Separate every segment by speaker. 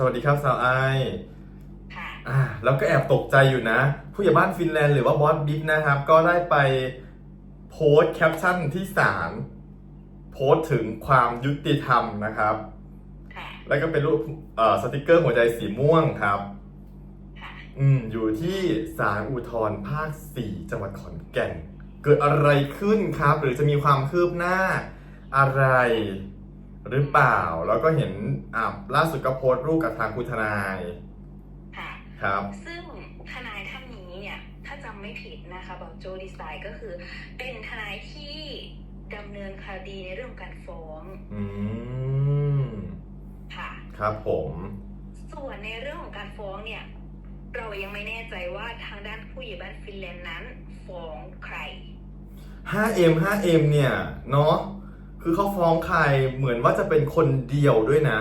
Speaker 1: สวัสดีครับสาวไอ
Speaker 2: ค่ะ
Speaker 1: อ่าแล้วก็แอบตกใจอยู่นะ ผู้ใหญ่บ้านฟินแลนด์หรือว่าบอสบิ๊กนะครับ ก็ได้ไปโพสต์แคปชั่นที่ศาลโพสต์ถึงความยุติธรรมนะครับ
Speaker 2: ค่ะ
Speaker 1: แล้วก็เป็นรูปเอ่อสติกเกอร์หัวใจสีม่วงครับ
Speaker 2: ค่ะ
Speaker 1: อืมอยู่ที่ศาลอุทธรภาค 4 จังหวัดขอนแก่น เกิดอะไรขึ้นครับ หรือจะมีความคืบหน้าอะไร หรือเปล่า แล้วก็เห็นอ่าล่าสุดก็โพสต์รูปกับทางคุณทนาย
Speaker 2: ค่ะ
Speaker 1: ครับ
Speaker 2: ซึ่งทนายท่านนี้เนี่ยถ้าจำไม่ผิดนะคะบอกโจดีไซน์ก็คือ เป็นทนายที่ดำเนินคดีในเรื่องการฟ้อง
Speaker 1: อืม
Speaker 2: ค่ะ
Speaker 1: ครับผม
Speaker 2: ส่วนในเรื่องของการฟ้องเนี่ย เรายังไม่แน่ใจว่าทางด้านผู้ใหญ่บ้านฟินแลนด์นั้น ฟ้องใคร
Speaker 1: 5M 5M เนี่ย เนาะ คือเขาฟ้องใครเหมือนว่าจะเป็นคนเดียวด้วยนะ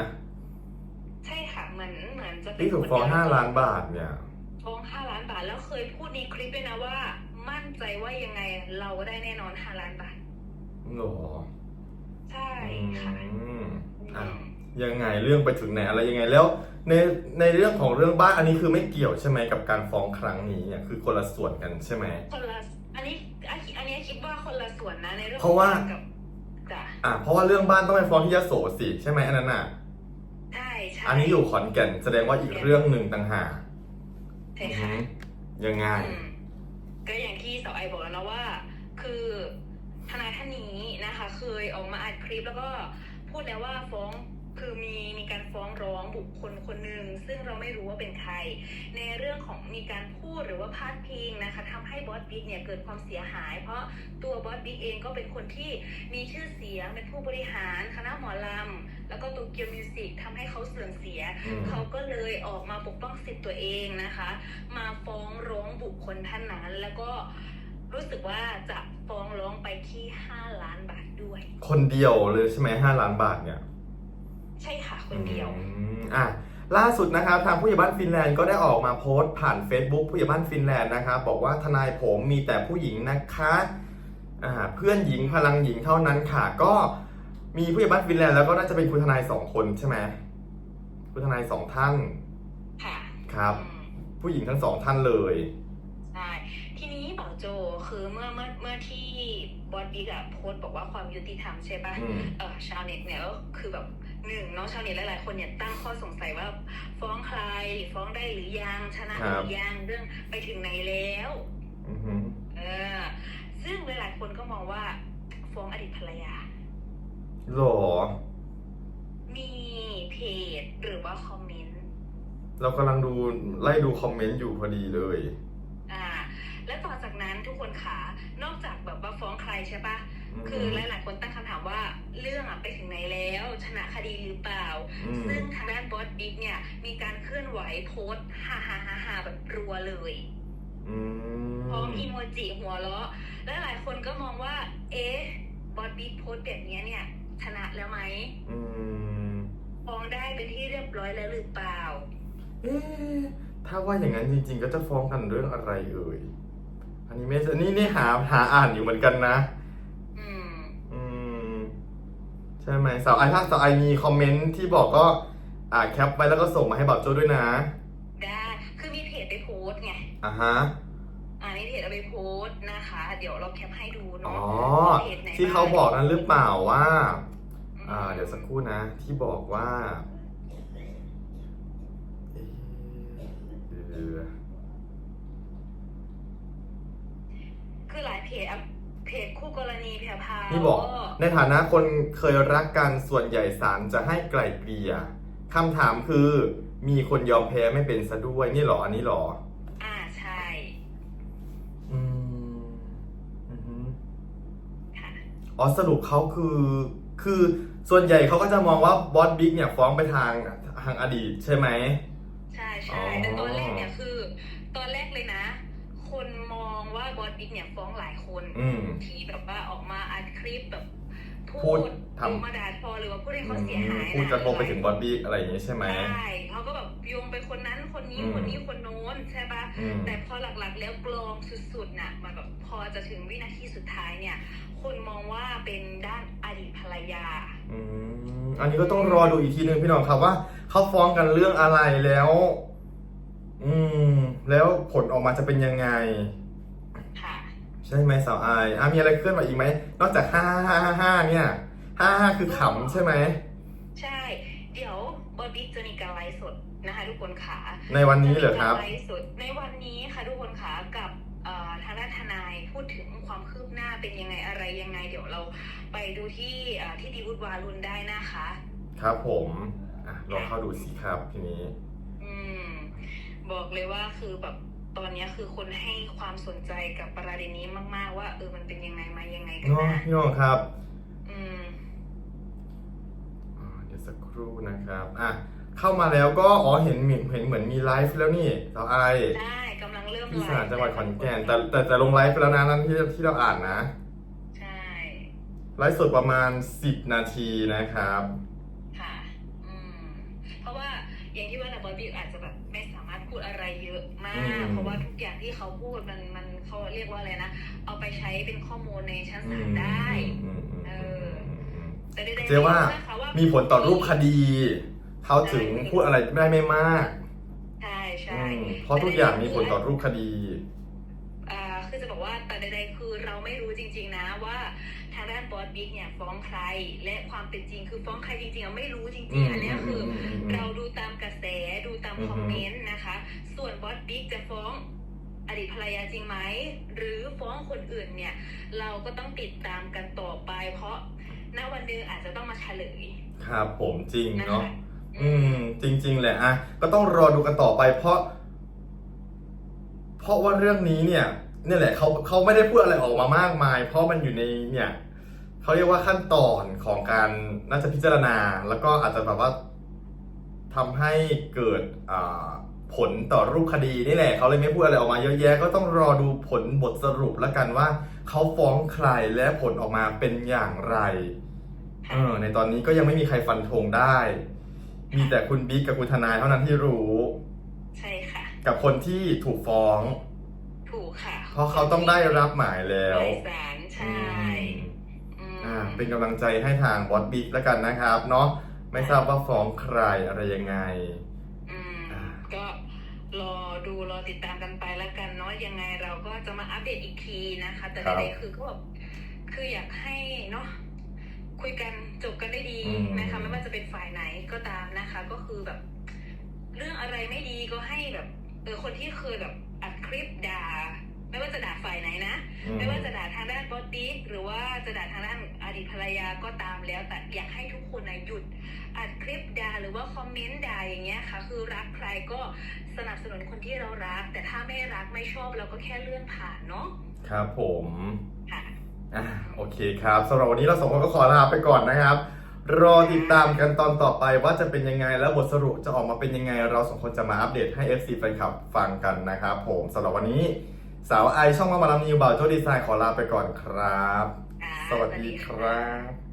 Speaker 2: ใช่ค่ะเหมือนเหมือนจะเป็น
Speaker 1: ที่ถูกฟ้อง
Speaker 2: คนเดียว
Speaker 1: 5ล้านบาทเนี่ย
Speaker 2: ฟ้องห้าล้านบาทแล้วเคยพูดในคลิปด้วยนะว่า มั่นใจว่ายังไงเราก็ได้แน่นอนห้าล้านบาท
Speaker 1: หรอ
Speaker 2: ใช่ค่ะ
Speaker 1: อืมอะ
Speaker 2: อืม
Speaker 1: ยังไงเรื่องไปถึงไหนอะไรยังไงแล้ว ในในเรื่องของเรื่องบ้านอันนี้คือไม่เกี่ยวใช่ไหมกับการฟ้องครั้งนี้เนี่ยคือคนละส่วนกันใช่ไหม
Speaker 2: คนละอันนี้อันอันนี้คิดว่าคนละส่วนนะในเรื่อง
Speaker 1: เพราะว่า
Speaker 2: ของกับจ้ะ
Speaker 1: อะเพราะว่าเรื่องบ้านต้องไปฟ้องที่ยโสสิใช่ไหมอันนั้นอะ
Speaker 2: ใช่ใช่
Speaker 1: อันนี้อยู่ขอนแก่นแสดงว่าอีกเรื่องหนึ่งต่างหาก
Speaker 2: ใช่ค่ะ
Speaker 1: อืมยังไง
Speaker 2: อืมก็อย่างที่สาวไอบอกแล้วนะว่า คือทนายท่านนี้นะคะ เคยออกมาอัดคลิปแล้วก็พูดแล้วว่าฟ้อง คือมีมีการฟ้องร้องบุคคลคนหนึ่งซึ่งเราไม่รู้ว่าเป็นใคร ในเรื่องของมีการพูดหรือว่าพาดพิงนะคะทำให้บอสบิ๊กเนี่ยเกิดความเสียหาย เพราะตัวบอสบิ๊กเองก็เป็นคนที่มีชื่อเสียงเป็นผู้บริหารคณะหมอลำแล้วก็ตัวเกียวมิวสิกทำให้เขาเสื่อมเสีย
Speaker 1: อืม
Speaker 2: เขาก็เลยออกมาปกป้องสิทธิ์ตัวเองนะคะ มาฟ้องร้องบุคคลท่านนั้นแล้วก็รู้สึกว่าจะฟ้องร้องไปที่ 5 ล้านบาทด้วย
Speaker 1: คนเดียวเลยใช่ไหมห้าล้านบาทเนี่ย
Speaker 2: ใช่ ค่ะคนเดียว
Speaker 1: อืมอะล่าสุดนะครับทางผู้ใหญ่บ้านฟินแลนด์ก็ได้ออกมาโพสต์ผ่าน Facebook ผู้ใหญ่บ้านฟินแลนด์นะครับบอกว่าทนายผมมีแต่ผู้หญิงนะคะอ่าเพื่อนหญิงพลังหญิงเท่านั้นค่ะ ก็มีผู้ใหญ่บ้านฟินแลนด์แล้วก็น่าจะเป็นคุณทนายสองคนใช่ไหมคุณทนายสองท่าน
Speaker 2: ค่ะ
Speaker 1: ครับ
Speaker 2: อืม
Speaker 1: ผู้หญิงทั้งสองท่านเลย
Speaker 2: ใช่ทีนี้เป่าโจคือเมื่อเมื่อเมื่อที่บอสบิ๊กอะโพสต์บอกว่าความยุติธรรมใช่ปะ
Speaker 1: อืม
Speaker 2: เออชาวเน็ตเนี่ยก็คือแบบ หนึ่งเน้องชาวเน็ตหลายๆคนเนี่ยตั้งข้อสงสัยว่าฟ้องใคร ฟ้องได้หรือยังชนะหรือยังเรื่องไปถึงไหนแล้ว
Speaker 1: อือหือ
Speaker 2: เออ ซึ่งหลายๆคนก็มองว่า ฟ้องอดีตภรรยา
Speaker 1: หรอ
Speaker 2: มีเพจหรือว่าคอมเมนต์
Speaker 1: เรากำลังดูไล่ดูคอมเมนต์อยู่พอดีเลย
Speaker 2: อ่า และต่อจากนั้นทุกคนขานอกจากแบบว่าฟ้องใครใช่ปะ
Speaker 1: ม
Speaker 2: คือหลายๆคนตั้ง ไปถึงไหนแล้ว ชนะคดีหรือเปล่า
Speaker 1: อืม
Speaker 2: ซึ่งทางด้านบอสบิ๊กเนี่ย มีการเคลื่อนไหวโพสต์ฮ่าฮ่าฮ่าฮ่าแบบรัวเลย
Speaker 1: อืม
Speaker 2: พร้อมอีโมจิหัวเราะ และหลายคนก็มองว่า เอ๊ะบอสบิ๊กโพสต์แบบเนี้ยเนี่ย ชนะแล้วไหม
Speaker 1: อืม
Speaker 2: ฟ้องได้เป็นที่เรียบร้อยแล้วหรือเปล่า
Speaker 1: เอ๊ะถ้าว่าอย่างนั้นจริง ๆ ก็จะฟ้องกันเรื่องอะไรเอ่ย อันนี้ไม่ใช่นี่นี่หาหาอ่านอยู่เหมือนกันนะ
Speaker 2: อืม
Speaker 1: อืม ใช่ไหมสาวไอถ้าสาวไอมีคอมเมนต์ที่บอกก็อ่าแคปไว้แล้วก็ส่งมาให้บ่าวโจ้ด้วยนะ
Speaker 2: ได้ คือมีเพจไปโพสต์ไง
Speaker 1: อ่าฮะ
Speaker 2: อ่านี่เพจเอาไปโพสต์นะคะ เดี๋ยวเราแคปให้ดู
Speaker 1: อ๋อ
Speaker 2: เนาะว่าพจไหน
Speaker 1: ที่เขาบอกนั้นหรือเปล่าว่า
Speaker 2: ม
Speaker 1: อ่า เดี๋ยวสักครู่นะ ที่บอกว่าเอ๊ะเดี๋ยว
Speaker 2: คือหลายเพจอะ เพจคู่กรณีแพรพราว
Speaker 1: นี่บอกในฐานะคนเคยรักกันส่วนใหญ่ศาลจะให้ไกลเกลี่ยคำถามคือมีคนยอมแพ้ไม่เป็นซะด้วยนี่หรออันนี้หรอ
Speaker 2: อ่าใช่
Speaker 1: อืมอือหือ
Speaker 2: ค่ะ
Speaker 1: อ๋อสรุปเขาคือ คือส่วนใหญ่เขาก็จะมองว่าบอสบิ๊กเนี่ยฟ้องไปทางทางอดีตใช่ไหม
Speaker 2: ใช่
Speaker 1: อ๋
Speaker 2: ใช่
Speaker 1: อ
Speaker 2: แต่ตอนแรกเนี่ยคือ ตอนแรกเลยนะ คนมอง ว่าบอสบิ๊กเนี่ยฟ้องหลายคน
Speaker 1: อืม
Speaker 2: ที่แบบว่าออกมาอัดคลิปแบบ
Speaker 1: พู
Speaker 2: พู
Speaker 1: ด
Speaker 2: ด
Speaker 1: ทำ
Speaker 2: หรือมาด่าทอหรือว่าพูดให้เขาเสียหาย
Speaker 1: พูดกระทบไปถึงบอดบี้อะไรอย่างนี้ใช่ไหม
Speaker 2: ใช่เขาก็แบบโยงไปคนนั้นคนนี้
Speaker 1: อืม
Speaker 2: คนนี้คนโน้นใช่ปะ
Speaker 1: อืม
Speaker 2: แต่พอหลักๆแล้วกรองสุดๆน่ะมันแบบพอจะถึงวินาทีสุดท้ายเนี่ย คนมองว่าเป็นด้านอดีตภรรยา
Speaker 1: อืมอันนี้ก็ต้องรอดูอีกทีนึงพี่น้องครับว่าเขาฟ้องกันเรื่องอะไรแล้ว อืม แล้วผลออกมาจะเป็นยังไง
Speaker 2: ค่ะ
Speaker 1: ใช่ไหมสาวอายอะมีอะไรเคลื่อนไหวอีกไหมนอกจากห้าห้าห้าห้าเนี่ยห้าห้าคือขำใช่ไหม
Speaker 2: ใช่ เดี๋ยวบอบบี้จะมีการไลฟ์สดนะคะทุกคนขา
Speaker 1: ในวันนี้เหรอครับ
Speaker 2: จะมีกาไลฟ์สดในวันนี้ค่ะทุกคนขากับเอ่อทางด้านทนายพูดถึงความคืบหน้าเป็นยังไงอะไรยังไง เดี๋ยวเราไปดูที่เอ่อที่ดีวุฒวารุนได้นะคะ
Speaker 1: ครับผมอะลองเข้าดูสิครับทีนี้
Speaker 2: อืม บอกเลยว่าคือแบบ ตอนเนี้ยคือคนให้ความสนใจกับประเด็นนี้มาก ๆ ว่าเออมันเป็นยังไงมายังไงกัน
Speaker 1: เนาะ
Speaker 2: นะ
Speaker 1: พี่น้องครับ
Speaker 2: อืม
Speaker 1: อ่าเดี๋ยวสักครู่นะครับอะเข้ามาแล้วก็อ๋อเห็นเหมือนเห็นเหมือนมีไลฟ์แล้วนี่สาวไอาย
Speaker 2: ได้กำลังเริ่ม
Speaker 1: ที่ส
Speaker 2: ไล
Speaker 1: ถาน
Speaker 2: ฟ์
Speaker 1: จังหวัดขอนแก่นแต่แต่แต่ลงไลฟ์ไปแล้วนะนั่นที่ที่เราอ่านนะ
Speaker 2: ใช่
Speaker 1: ไลฟ์สดประมาณ 10 นาทีนะครับ
Speaker 2: ค่ะ อืม เพราะว่าอย่างที่ว่านะบอยบี้อาจจะแบบ ดอะไรเยอะมา
Speaker 1: อื
Speaker 2: ก
Speaker 1: ม
Speaker 2: เพราะว่าทุกอย่างที่เขาพูดมันมันเขาเรียกว่าอะไรนะ เอาไปใช้เป็นข้อมูลในชั้น
Speaker 1: อื
Speaker 2: ศามลได้
Speaker 1: อืมอืม
Speaker 2: เอ
Speaker 1: อืม
Speaker 2: อ
Speaker 1: อืมอืม
Speaker 2: แต่ใดๆ
Speaker 1: เจ๊ว่า
Speaker 2: นะคะว่า
Speaker 1: มีผลต่อรูปคดีเขาถึงพูดอะไรได้ไม่มาก
Speaker 2: ใช่ใช่
Speaker 1: อืมเพราะทุกอย่างมีผลต่อรูปคดี
Speaker 2: อ่า คือจะบอกว่าแต่ใดๆคือเราไม่รู้จริง ๆ นะว่าทางด้านบอสบิ๊กเนี่ยฟ้องใคร และความเป็นจริงคือฟ้องใครจริงๆอะไม่รู้จ
Speaker 1: อื
Speaker 2: ริง
Speaker 1: ม
Speaker 2: ๆอันเนี้ยคืออ
Speaker 1: มอืม
Speaker 2: เราดูตามกระแสดูตาม
Speaker 1: อือฮึ
Speaker 2: คอมเมนต์นะคะ ส่วนบอสบิ๊กจะฟ้องอดีตภรรยาจริงไหม หรือฟ้องคนอื่นเนี่ย เราก็ต้องติดตามกันต่อไป เพราะณวันหนึงอาจจะต้องมาเฉลย
Speaker 1: ครับผมจริง
Speaker 2: นะ
Speaker 1: เนาะ
Speaker 2: คะ
Speaker 1: อืม จริง ๆ แหละอะก็ต้องรอดูกันต่อไปเพราะ เพราะว่าเรื่องนี้เนี่ย นี่แหละเขาเขาไม่ได้พูดอะไรออกมามากมาย เพราะมันอยู่ในเนี่ยเขาเรียกว่าขั้นตอนของการน่าจะพิจารณา แล้วก็อาจจะแบบว่าทำให้เกิดอ่าผลต่อรูปคดีนี่แหละเขาเลยไม่พูดอะไรออกมาเยอะแยะก็ต้องรอดูผลบทสรุปแล้วกันว่าเขาฟ้องใครและผลออกมาเป็นอย่างไรเออในตอนนี้ก็ยังไม่มีใครฟันธงได้ มีแต่คุณบิ๊กกับคุณทนายเท่านั้นที่รู้
Speaker 2: ใช่ค่ะ
Speaker 1: กับคนที่ถูกฟ้อง
Speaker 2: ถูกค่ะ
Speaker 1: เพ ราะเขาต้องได้รับหมายแล้ว
Speaker 2: หมายสารใช่
Speaker 1: อืม
Speaker 2: อืม
Speaker 1: อ่าเป็นกำลังใจให้ทางบอสบิ๊กแล้วกันนะครับเนาะไม่ทราบว่าฟ้องใครอะไรยังไง
Speaker 2: อืม
Speaker 1: อ่า
Speaker 2: ก็รอดูรอติดตามกันไปแล้วกันเนาะยังไงเราก็จะมาอัปเดตอีกทีนะคะ แต่
Speaker 1: ครับ
Speaker 2: ใดๆคือก็แบบคืออยากให้เนาะคุยกันจบกันได้ดี
Speaker 1: อืม
Speaker 2: นะคะไม่ว่าจะเป็นฝ่ายไหนก็ตามนะคะ ก็คือแบบ เรื่องอะไรไม่ดีก็ให้แบบเออคนที่เคยแบบอัดคลิปด่า ไม่ว่าจะด่าฝ่ายไหนนะ
Speaker 1: อืม
Speaker 2: ไม่ว่าจะด่าทางด้านบอสบิ๊กหรือว่าจะด่าทางด้านอดีตภรรยาก็ตามแล้ว แต่อยากให้ทุกคนนะหยุดอัดคลิปด่าหรือว่าคอมเมนต์ด่าอย่างเงี้ยค่ะ คือรักใครก็สนับสนุนคนที่เรารัก แต่ถ้าไม่รักไม่ชอบเราก็แค่เลื่อนผ่านเนาะ
Speaker 1: ครับผม
Speaker 2: ค่ะ
Speaker 1: อ่าโอเคครับสำหรับวันนี้เราสองคนก็ขอลาไปก่อนนะครับ รอติดตามกันตอนต่อไปว่าจะเป็นยังไงแล้วบทสรุปจะออกมาเป็นยังไง เราสองคนจะมาอัปเดตให้ FC แฟนคลับฟังกันนะครับผมสำหรับวันนี้ สาวไอช่องมามาลำนิวบ่าวโจดีไซน์ขอลาไปก่อนครับ
Speaker 2: ค่ะ
Speaker 1: สวัสดีครับ